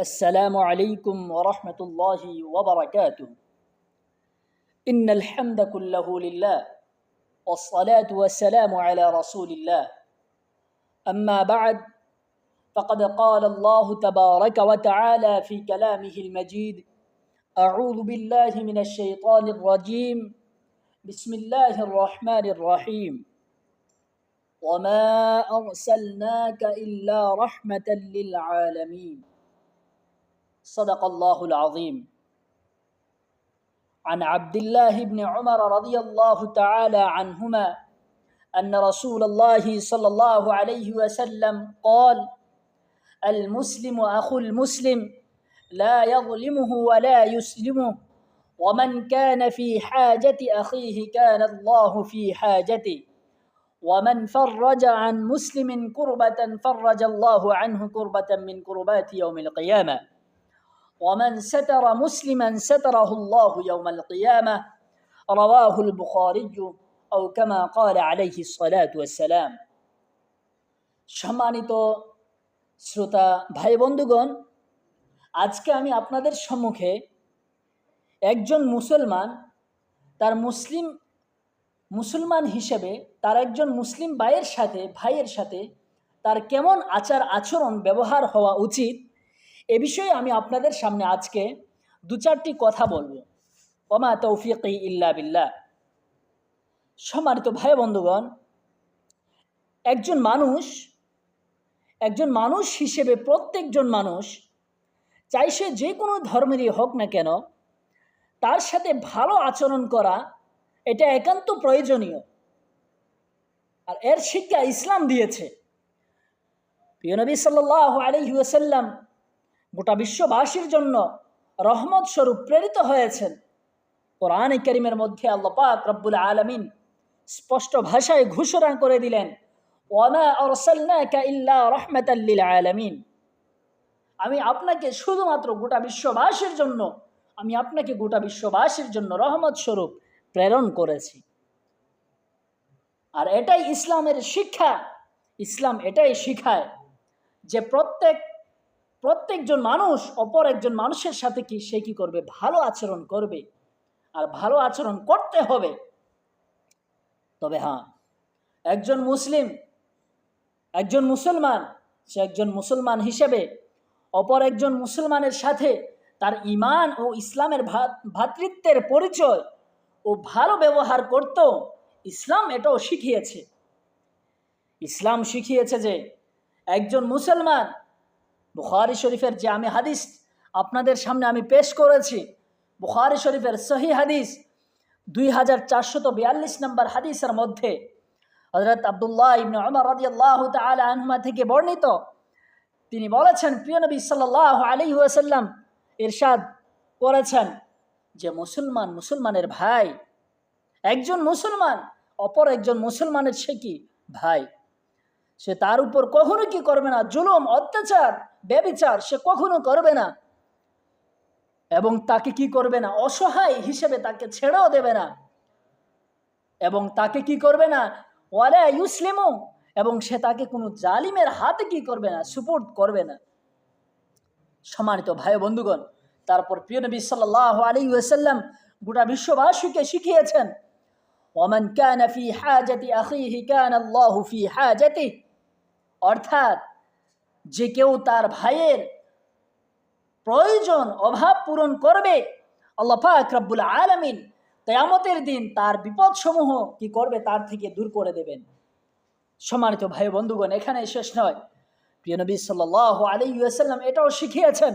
السلام عليكم ورحمة الله وبركاته. إن الحمد كله لله والصلاة والسلام على رسول الله. أما بعد فقد قال الله تبارك وتعالى في كلامه المجيد أعوذ بالله من الشيطان الرجيم. بسم الله الرحمن الرحيم. وما أرسلناك إلا رحمة للعالمين. صدق الله العظيم. عن عبد الله بن عمر رضي الله تعالى عنهما أن رسول الله صلى الله عليه وسلم قال المسلم أخو المسلم لا يظلمه ولا يسلمه ومن كان في حاجة أخيه كان الله في حاجته ومن فرج عن مسلم كربة فرج الله عنه كربة من كربات يوم القيامة. ومن ستر مسلما ستره الله يوم القيامة رواه البخاري أو كما قال عليه الصلاة والسلام সম্মানিত শ্রোতা ভাই বন্ধুগণ আজকে আমি আপনাদের সম্মুখে একজন মুসলমান তার মুসলিম মুসলমান হিসেবে তার একজন মুসলিম ভাইয়ের সাথে ভাইয়ের সাথে তার কেমন আচার আচরণ ব্যবহার হওয়া উচিত এ বিষয়ে আমি আপনাদের সামনে আজকে দু চারটি কথা বলব। ওমা তৌফিক ইল্লা বিল্লাহ। সম্মানিত ভাই বন্ধুগণ, একজন মানুষ একজন মানুষ হিসেবে প্রত্যেকজন মানুষ, চাই সে যে কোনো ধর্মেরই হোক না কেন, তার সাথে ভালো আচরণ করা, এটা একান্ত প্রয়োজনীয়। আর এর শিক্ষা ইসলাম দিয়েছে। প্রিয় নবী সাল্লাহ আলহিউসাল্লাম গোটা বিশ্ববাসীর জন্য রহমত স্বরূপ প্রেরিত হয়েছেন। কোরআন করিমের মধ্যে আল্লাহ পাক রব্বুল আলমিন স্পষ্ট ভাষায় ঘোষণা করে দিলেন, ওয়ামা আমি আপনাকে শুধুমাত্র গোটা বিশ্ববাসীর জন্য, আমি আপনাকে গোটা বিশ্ববাসীর জন্য রহমত স্বরূপ প্রেরণ করেছি। আর এটাই ইসলামের শিক্ষা। ইসলাম এটাই শিখায় যে প্রত্যেক প্রত্যেকজন মানুষ অপর একজন মানুষের সাথে কি সে কি করবে? ভালো আচরণ করবে। আর ভালো আচরণ করতে হবে। তবে হ্যাঁ একজন মুসলিম, একজন মুসলমান, সে একজন মুসলমান হিসেবে অপর একজন মুসলমানের সাথে তার ইমান ও ইসলামের ভ্রাতৃত্বের পরিচয় ও ভালো ব্যবহার করত ইসলাম এটাও শিখিয়েছে। ইসলাম শিখিয়েছে যে একজন মুসলমান বুখারি শরীফের যে আমি হাদিস আপনাদের সামনে আমি পেশ করেছি, বুখারি শরীফের সহি হাদিস দুই হাজার চারশত বিয়াল্লিশ নম্বর হাদিসের মধ্যে হজরত আবদুল্লাহ ইবনে উমর রাদিয়াল্লাহু তাআলা আনহুমা থেকে বর্ণিত, তিনি বলেছেন, প্রিয় নবী সাল্লাল্লাহু আলাইহি ওয়াসাল্লাম ইরশাদ করেছেন যে মুসলমান মুসলমানের ভাই, একজন মুসলমান অপর একজন মুসলমানের সে কি ভাই? সে তার উপর কখনো কি করবে না? জুলুম, অত্যাচার, ব্যবিচার সে কখনো করবে না। এবং তাকে কি করবে না? অসহায় হিসেবে তাকে ছেড়েও দেবে না। এবং তাকে কি করবে না? ওয়ালা ইউসলিমও এবং সে তাকে কোনো জালিমের হাতে কি করবে না? সুপোর্ট করবে না। সম্মানিত ভাই বন্ধুগণ, তারপর প্রিয় নবী সাল্লাহ আলী ওয়াসাল্লাম গোটা বিশ্ববাসীকে শিখিয়েছেন ওমান কান ফি হাজাতি আখিহি, কান আল্লাহু ফি হাজাতি অর্থাৎ যে কেউ তার ভাইয়ের প্রয়োজন, অভাব পূরণ করবে, আল্লাহ পাক রব্বুল আলমিন কেয়ামতের দিন তার বিপদসমূহ কি করবে তার থেকে দূর করে দেবেন। সম্মানিত ভাই বন্ধুগণ এখানে শেষ নয়। প্রিয় নবী সাল্লাহ আলী ওয়াসাল্লাম এটাও শিখিয়েছেন,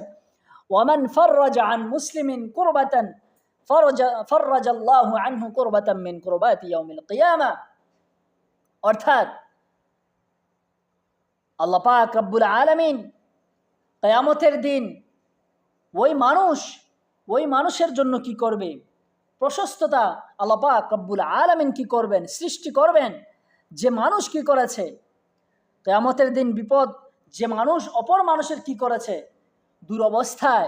ওয়ামান ফররাজ আন মুসলিমিন কুরবাতান ফররাজ আল্লাহ আনহু কুরবাতাম মিন কুরবাতি ইয়াউমিল কিয়ামা। অর্থাৎ আল্লাহ পাক রব্বুল আলমিন কেয়ামতের দিন ওই মানুষ, ওই মানুষের জন্য কি করবে? প্রশস্ততা আল্লাহ পাক রব্বুল আলমিন কি করবেন? সৃষ্টি করবেন? যে মানুষ কি করেছে? কেয়ামতের দিন বিপদ, যে মানুষ অপর মানুষের কি করেছে? দুরবস্থায়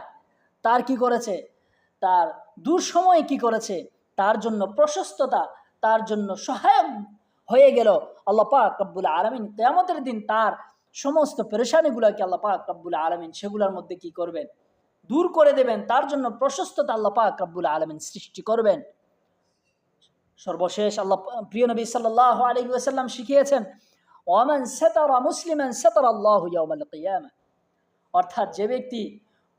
তার কি করেছে? তার দুঃসময়ে কি করেছে? তার জন্য প্রশস্ততা, তার জন্য সহায়ক হয়ে গেল আল্লাহ পাক রব্বুল আলমিন। কেয়ামতের দিন তার সমস্ত পেরেশানিগুলোকে আল্লাহ পাক রব্বুল আলমিন সেগুলোর মধ্যে কি করবেন? দূর করে দেবেন, তার জন্য প্রশস্ততা আল্লাহ পাক রব্বুল আলমিন সৃষ্টি করবেন। সর্বশেষ আল্লাহ প্রিয় নবী সাল্লাহ আলহি ওয়াসাল্লাম শিখিয়েছেন, ওয়ামান সেতারা মুসলিমান সেতার আল্লাহ অর্থাৎ যে ব্যক্তি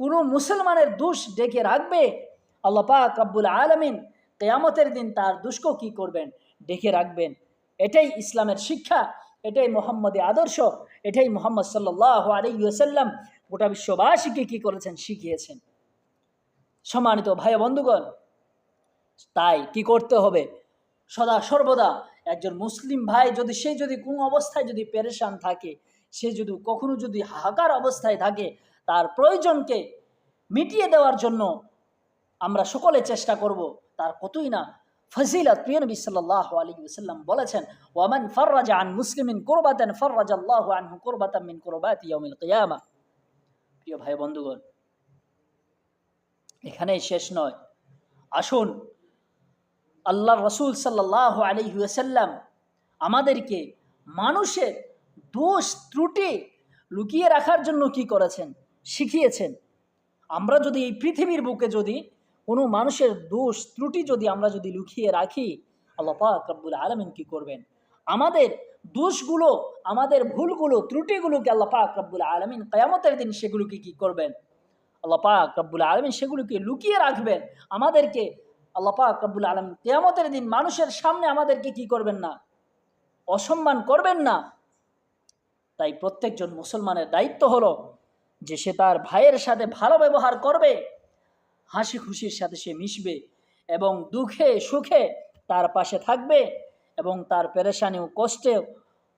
কোনো মুসলমানের দোষ ডেকে রাখবে, আল্লাহ পাক রব্বুল আলমিন কেয়ামতের দিন তার দুষ্ক কি করবেন? ডেকে রাখবেন। এটাই ইসলামের শিক্ষা। এটাই মোহাম্মদী আদর্শ, এটাই মোহাম্মদ সাল্লাহ আলাইসাল্লাম গোটা বিশ্ববাসীকে কি করেছেন? শিখিয়েছেন। সম্মানিত ভাই বন্ধুগণ, তাই কি করতে হবে? সদা সর্বদা একজন মুসলিম ভাই যদি, সে যদি কোন অবস্থায় যদি পেরেশান থাকে, সে যদি কখনো যদি হাহাকার অবস্থায় থাকে, তার প্রয়োজনকে মিটিয়ে দেওয়ার জন্য আমরা সকলে চেষ্টা করব, তার কতই না ফজিলত, প্রিয় নবী সাল্লাহ আলী ওসাল্লাম বলেছেন, ওয়ামান ফররাজা আন মুসলিমিন কোরবাতেন ফররাজ আল্লাহ আনহু কোরবাতাম মিন কোরবাত ইয়াউমিল কিয়ামা। প্রিয় ভাই বন্ধুগণ, এখানেই শেষ নয়। আসুন আল্লাহ রসুল সাল্লাহ আলী ওসাল্লাম আমাদেরকে মানুষের দোষ, ত্রুটি লুকিয়ে রাখার জন্য কি করেছেন? শিখিয়েছেন। আমরা যদি এই পৃথিবীর বুকে যদি কোনো মানুষের দোষ, ত্রুটি যদি আমরা যদি লুকিয়ে রাখি, আল্লাহ পাক রব্বুল আলমিন কি করবেন? আমাদের দোষগুলো, আমাদের ভুলগুলো, ত্রুটিগুলোকে আল্লাহ পাক রব্বুল আলমিন কেয়ামতের দিন সেগুলোকে কি করবেন? আল্লাহ পাক রব্বুল আলমিন সেগুলোকে লুকিয়ে রাখবেন। আমাদেরকে আল্লাহ পাক রব্বুল আলমিন কেয়ামতের দিন মানুষের সামনে আমাদেরকে কি করবেন না? অসম্মান করবেন না। তাই প্রত্যেকজন মুসলমানের দায়িত্ব হলো যে সে তার ভাইয়ের সাথে ভালো ব্যবহার করবে। হাসি খুশির সাথে সে মিশবে এবং দুঃখে, সুখে তার পাশে থাকবে এবং তার পেরেশানি ও কষ্টে,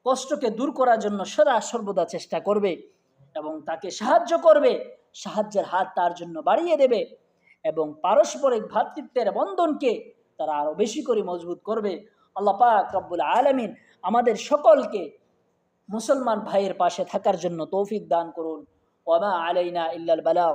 কষ্টকে দূর করার জন্য সদা সর্বদা চেষ্টা করবে এবং তাকে সাহায্য করবে, সাহায্যের হাত তার জন্য বাড়িয়ে দেবে এবং পারস্পরিক ভ্রাতৃত্বের বন্ধনকে তারা আরও বেশি করে মজবুত করবে। আল্লাহ পাক রব্বুল আলমিন আমাদের সকলকে মুসলমান ভাইয়ের পাশে থাকার জন্য তৌফিক দান করুন। ওমা আলাইনা ইল্লাল বালাও